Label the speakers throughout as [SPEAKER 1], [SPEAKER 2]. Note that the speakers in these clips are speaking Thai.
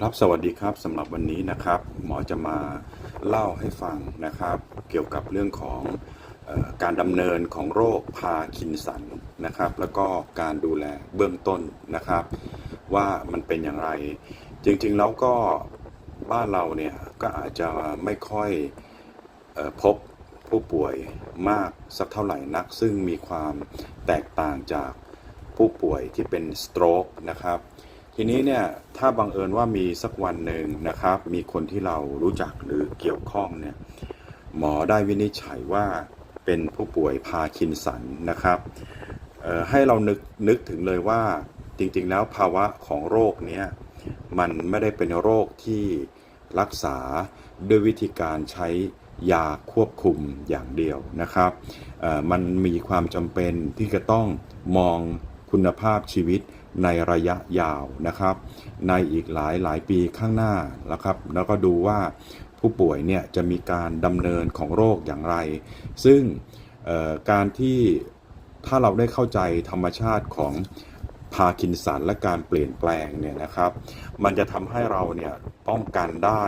[SPEAKER 1] ครับสวัสดีครับสำหรับวันนี้นะครับ หมอจะมาเล่าให้ฟังนะครับ เกี่ยวกับเรื่องของออการดำเนินของโรคพาคินสันนะครับ แล้วก็การดูแลเบื้องต้นนะครับ ว่ามันเป็นอย่างไร จริงๆแล้วก็บ้านเราเนี่ยก็อาจจะไม่ค่อยออพบผู้ป่วยมากสักเท่าไหร่นัก ซึ่งมีความแตกต่างจากผู้ป่วยที่เป็นสโตรกนะครับ ทีนี้เนี่ยถ้าบังเอิญว่ามีสักวันหนึ่งนะครับ มีคนที่เรารู้จักหรือเกี่ยวข้องเนี่ยหมอได้วินิจฉัยว่าเป็นผู้ป่วยพาคินสันนะครับให้เรานึกนึกถึงเลยว่าจริงๆแล้วภาวะของโรคเนี้ยมันไม่ได้เป็นโรคที่รักษาด้วยวิธีการใช้ยาควบคุมอย่างเดียวนะครับ มันมีความจำเป็นที่จะต้องมองคุณภาพชีวิต ในระยะยาวนะครับ ในอีกหลายหลายปีข้างหน้านะครับ แล้วก็ดูว่าผู้ป่วยเนี่ยจะมีการดำเนินของโรคอย่างไร ซึ่งการที่ถ้าเราได้เข้าใจธรรมชาติของพาร์กินสันและการเปลี่ยนแปลงเนี่ยนะครับ มันจะทำให้เราเนี่ยป้องกันได้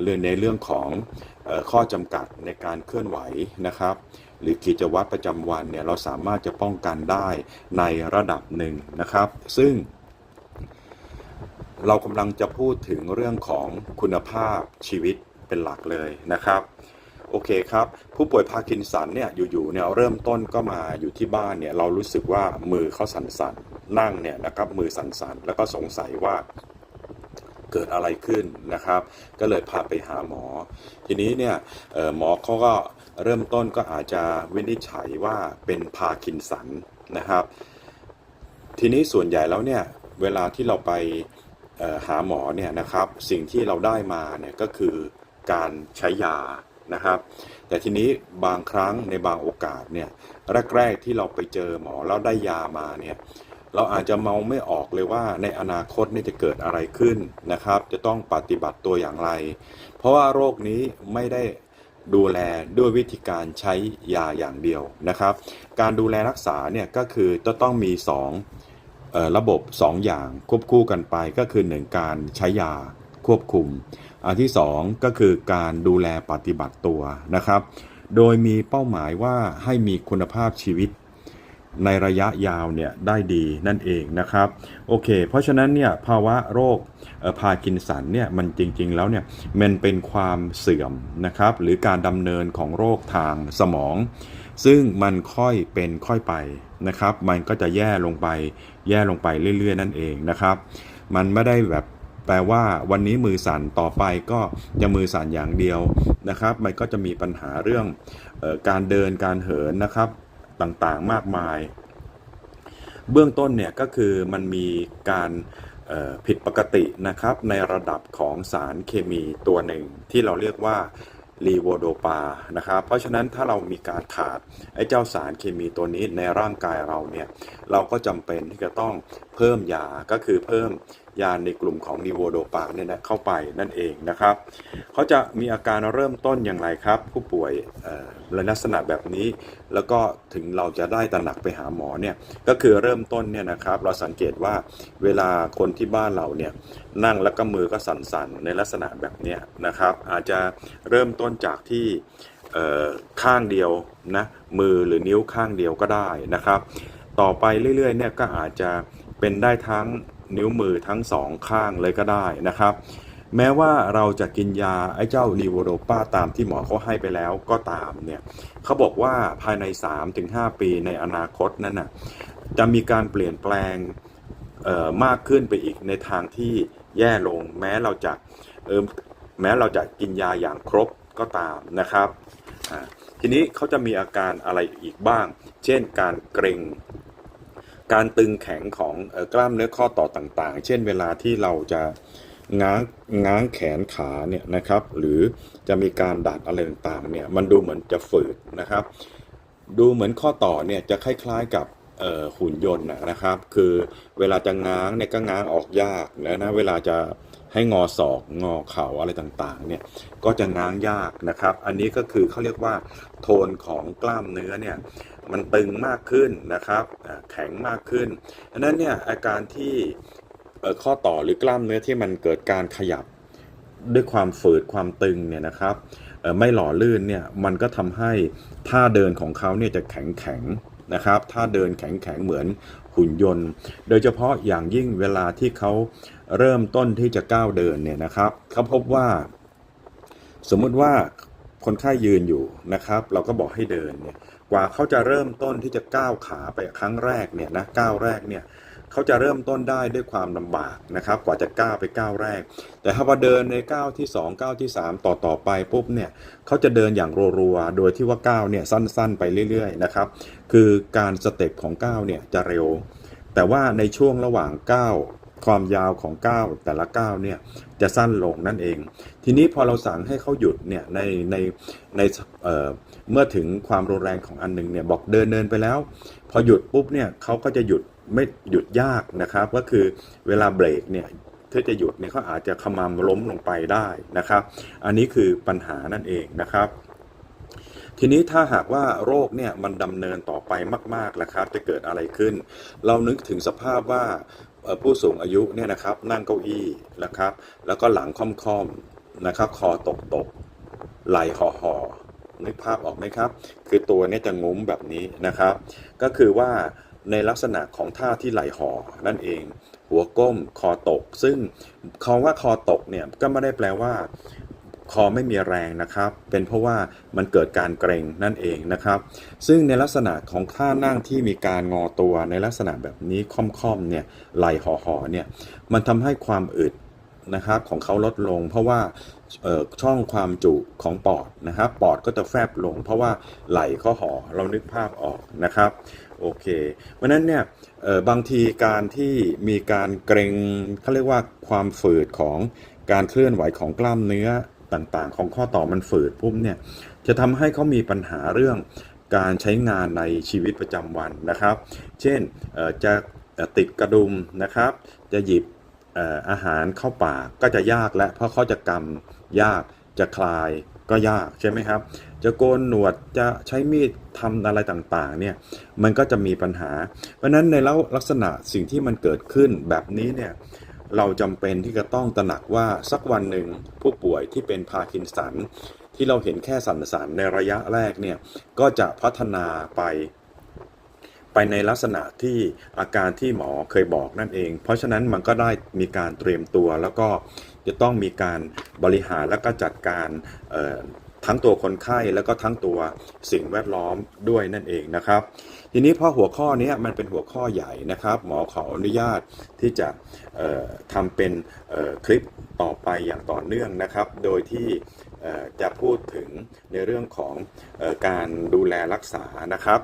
[SPEAKER 1] เรื่องในเรื่องของข้อจำกัดในการเคลื่อนไหวนะครับ หรือกิจวัตรประจำวันเนี่ยเราสามารถจะป้องกันได้ในระดับหนึ่งนะครับ ซึ่ง เรากำลังจะพูดถึงเรื่องของคุณภาพชีวิตเป็นหลักเลยนะครับโอเคครับ ผู้ป่วยพาร์กินสันเนี่ยอยู่ๆเนี่ยเริ่มต้นก็มาอยู่ที่บ้านเนี่ยเรารู้สึกว่ามือเขาสั่นๆนั่งเนี่ยนะครับมือสั่นๆแล้วก็สงสัยว่า เกิดอะไรขึ้นนะครับ ก็เลยพาไปหาหมอ ทีนี้เนี่ยหมอเขาก็เริ่มต้นก็อาจจะวินิจฉัยว่าเป็นพาร์กินสันนะครับ ทีนี้ส่วนใหญ่แล้วเนี่ยเวลาที่เราไปหาหมอเนี่ยนะครับ สิ่งที่เราได้มาเนี่ยก็คือการใช้ยานะครับ แต่ทีนี้บางครั้งในบางโอกาสเนี่ยแรกๆที่เราไปเจอหมอแล้วได้ยามาเนี่ย เราอาจจะมองไม่ออกเลยว่าในอนาคตนี่จะเกิดอะไรขึ้นนะครับ จะต้องปฏิบัติตัวอย่างไร เพราะว่าโรคนี้ไม่ได้ดูแลด้วยวิธีการใช้ยาอย่างเดียวนะครับ การดูแลรักษาเนี่ยก็คือจะต้องมีสองระบบ 2 อย่างควบคู่กันไปก็คือ 1 การใช้ยาควบคุม อันที่ 2 ก็คือการดูแลปฏิบัติตัวนะครับ โดยมีเป้าหมายว่าให้มีคุณภาพชีวิต ในระยะยาวเนี่ยได้ดีนั่นเองนะครับโอเค เพราะฉะนั้นเนี่ยภาวะโรคพากินสันเนี่ยมันจริง ๆ แล้วเนี่ยมันเป็นความเสื่อมนะครับหรือการดำเนินของโรคทางสมอง ซึ่งมันค่อยเป็นค่อยไปนะครับ มันก็จะแย่ลงไป แย่ลงไปเรื่อย ๆ นั่นเองนะครับ มันไม่ได้แบบแปลว่าวันนี้มือสั่นต่อไปก็จะมือสั่นอย่างเดียวนะครับ มันก็จะมีปัญหาเรื่องออการเดินการเหินนะครับ ต่างๆ มากมาย เบื้องต้นเนี่ยก็คือมันมีการผิดปกตินะครับในระดับของสารเคมีตัวหนึ่งที่เราเรียกว่าลีโวโดปานะครับ เพราะฉะนั้นถ้าเรามีการขาดไอ้เจ้าสารเคมีตัวนี้ในร่างกายเราเนี่ย เราก็จำเป็นที่จะต้องเพิ่มยาก็คือเพิ่ม ยาในกลุ่มของลีโวโดปาเนี่ยนะเข้าไปนั่นเองนะครับเขาจะมีอาการเริ่มต้นอย่างไรครับ ผู้ป่วยเอ่อในลักษณะแบบนี้ แล้วก็ถึงเราจะได้ตระหนักไปหาหมอเนี่ยก็คือเริ่มต้นเนี่ยนะครับเราสังเกตว่าเวลาคนที่บ้านเราเนี่ยนั่งแล้วก็มือก็สั่นๆ ในลักษณะแบบนี้นะครับ อาจจะเริ่มต้นจากที่ข้างเดียวนะมือหรือนิ้วข้างเดียวก็ได้นะครับ ต่อไปเรื่อยๆเนี่ยก็อาจจะเป็นได้ทั้ง นิ้วมือทั้งสองข้างเลยก็ได้นะครับ แม้ว่าเราจะกินยาไอ้เจ้าลีโวโดปาตามที่หมอเขาให้ไปแล้วก็ตามเนี่ยเขาบอกว่าภายใน 3-5 ปีในอนาคตนั้นน่ะจะมีการเปลี่ยนแปลงมากขึ้นไปอีกในทางที่แย่ลง แม้เราจะแม้เราจะกินยาอย่างครบก็ตามนะครับ ทีนี้เขาจะมีอาการอะไรอีกบ้าง เช่นการเกร็ง การตึงแข็งของกล้ามเนื้อข้อต่อต่างๆ เช่นเวลาที่เราจะง้างง้างแขนขาเนี่ยนะครับ หรือจะมีการดัดอะไรต่างๆเนี่ยมันดูเหมือนจะฝืดนะครับ ดูเหมือนข้อต่อเนี่ยจะคล้าย ๆกับหุ่นยนต์นะนะครับ คือเวลาจะง้างเนี่ยก็ง้างออกยากแล้วนะเวลาจะ ให้งอศอกงอเข่าอะไรต่างๆเนี่ยก็จะง้างยากนะครับ อันนี้ก็คือเขาเรียกว่าโทนของกล้ามเนื้อเนี่ยมันตึงมากขึ้นนะครับแข็งมากขึ้นดังนั้นเนี่ยอาการที่ข้อต่อหรือกล้ามเนื้อที่มันเกิดการขยับด้วยความฝืดความตึงเนี่ยนะครับไม่หล่อลื่นเนี่ยมันก็ทำให้ท่าเดินของเขาเนี่ยจะแข็งแข็งๆนะครับท่าเดินแข็งแข็งๆเหมือน หุ่นยนต์ โดยเฉพาะอย่างยิ่งเวลาที่เขาเริ่มต้นที่จะก้าวเดินเนี่ยนะครับเขาพบว่า สมมุติว่าคนไข้ยืนอยู่นะครับ เราก็บอกให้เดินเนี่ยกว่าเขาจะเริ่มต้นที่จะก้าวขาไปครั้งแรกเนี่ยนะก้าวแรกเนี่ย เขาจะเริ่มต้นได้ด้วยความลำบากนะครับ กว่าจะก้าวไปก้าวแรก แต่ถ้าพอเดินในก้าวที่2ก้าวที่3 ต่อต่อไปปุ๊บเนี่ยเขาจะเดินอย่างรัวๆโดยที่ว่าก้าวเนี่ยสั้นๆ ไปเรื่อยๆนะครับ คือการสเต็ปของก้าวเนี่ยจะเร็ว แต่ว่าในช่วงระหว่างก้าวความยาวของก้าวแต่ละก้าวเนี่ยจะสั้นลงนั่นเอง ทีนี้พอเราสั่งให้เขาหยุดเนี่ยในในในเเมื่อถึงความรุนแรงของอันหนึงเนี่ยบอกเดินเดินไปแล้ว พอหยุดปุ๊บเนี่ยเขาก็จะหยุด ไม่หยุดยากนะครับ ก็คือเวลาเบรกเนี่ยถ้าจะหยุดเนี่ยเขาอาจจะขมำล้มลงไปได้นะครับ อันนี้คือปัญหานั่นเองนะครับ ทีนี้ถ้าหากว่าโรคเนี่ยมันดำเนินต่อไปมากๆแล้วครับ จะเกิดอะไรขึ้น เรานึกถึงสภาพว่าผู้สูงอายุเนี่ยนะครับนั่งเก้าอี้นะครับ แล้วก็หลังค่อมๆนะครับคอตกตกๆไหล่ห่อห่อๆนึกภาพออกไหมครับ คือตัวเนี่ยจะงุ้มแบบนี้นะครับ ก็คือว่า ในลักษณะของท่าที่ไหลห่อนั่นเอง หัวก้มคอตก ซึ่งคำว่าคอตกเนี่ยก็ไม่ได้แปลว่าคอไม่มีแรงนะครับ เป็นเพราะว่ามันเกิดการเกรงนั่นเองนะครับ ซึ่งในลักษณะของท่านั่งที่มีการงอตัวในลักษณะแบบนี้ค่อมๆเนี่ยไหลห่อๆเนี่ยมันทำให้ความอึดนะครับของเขาลดลง เพราะว่าช่องความจุของปอดนะครับปอดก็จะแฟบลง เพราะว่าไหลเขาห่อเรานึกภาพออกนะครับ โอเคเพราะนั้นเนี่ยบางทีการที่มีการเกรงเขาเรียกว่าความฝืดของการเคลื่อนไหวของกล้ามเนื้อต่างๆ ของข้อต่อมันฝืดปุ๊บเนี่ยจะทำให้เขามีปัญหาเรื่องการใช้งานในชีวิตประจำวันนะครับ เช่นจะติดกระดุมนะครับ จะหยิบอาหารเข้าปากก็จะยากและเพราะเขาจะกำยากจะคลาย ก็ยากใช่ไหมครับ จะโกนหนวดจะใช้มีดทำอะไรต่างๆเนี่ยมันก็จะมีปัญหา เพราะฉะนั้นในแล้วลักษณะสิ่งที่มันเกิดขึ้นแบบนี้เนี่ยเราจำเป็นที่จะต้องตระหนักว่าสักวันหนึ่งผู้ป่วยที่เป็นพาร์กินสันที่เราเห็นแค่สันสันในระยะแรกเนี่ยก็จะพัฒนาไป ไปในลักษณะที่อาการที่หมอเคยบอกนั่นเอง เพราะฉะนั้นมันก็ได้มีการเตรียมตัว แล้วก็จะต้องมีการบริหารและก็จัดการทั้งตัวคนไข้แล้วก็ทั้งตัวสิ่งแวดล้อมด้วยนั่นเองนะครับ ทีนี้พอหัวข้อนี้มันเป็นหัวข้อใหญ่นะครับ หมอขออนุญาตที่จะทำเป็นคลิปต่อไปอย่างต่อเนื่องนะครับ โดยที่จะพูดถึงในเรื่องของอการดูแลรักษานะครับ